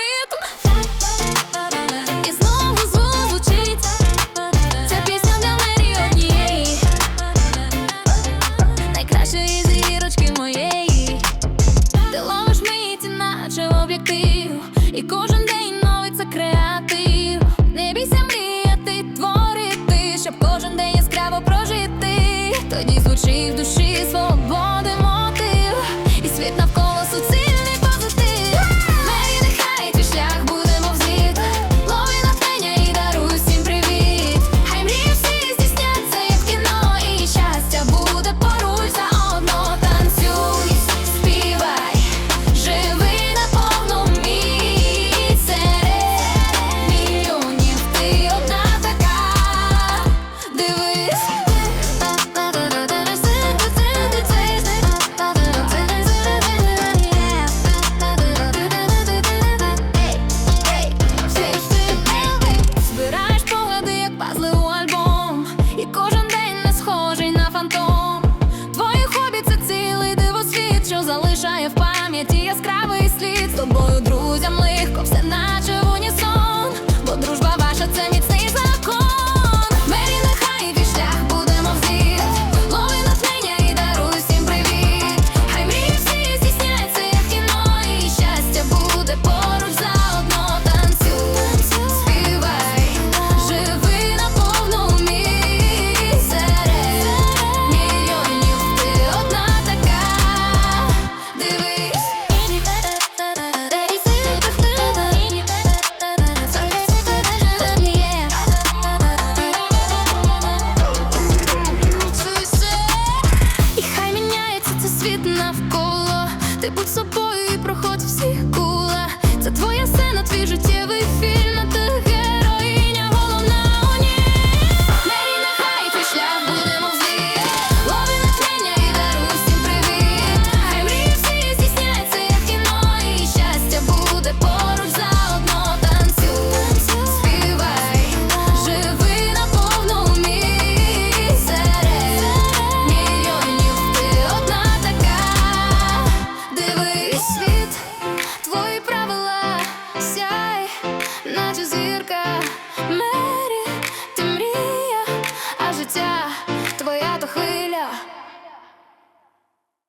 ритм. І знову звучить Ця пісня в галері однієї. Найкращої моєї. Ти ловиш миті, наче об'єктив. І кожен день новий це Не бійся мріяти, творити Щоб кожен день яскраво прожити. Тоді звучить в душі. тобою друг. навколо, ти будь собою і проходь всіх кула. Це твоя сцена, твій життєвий. down.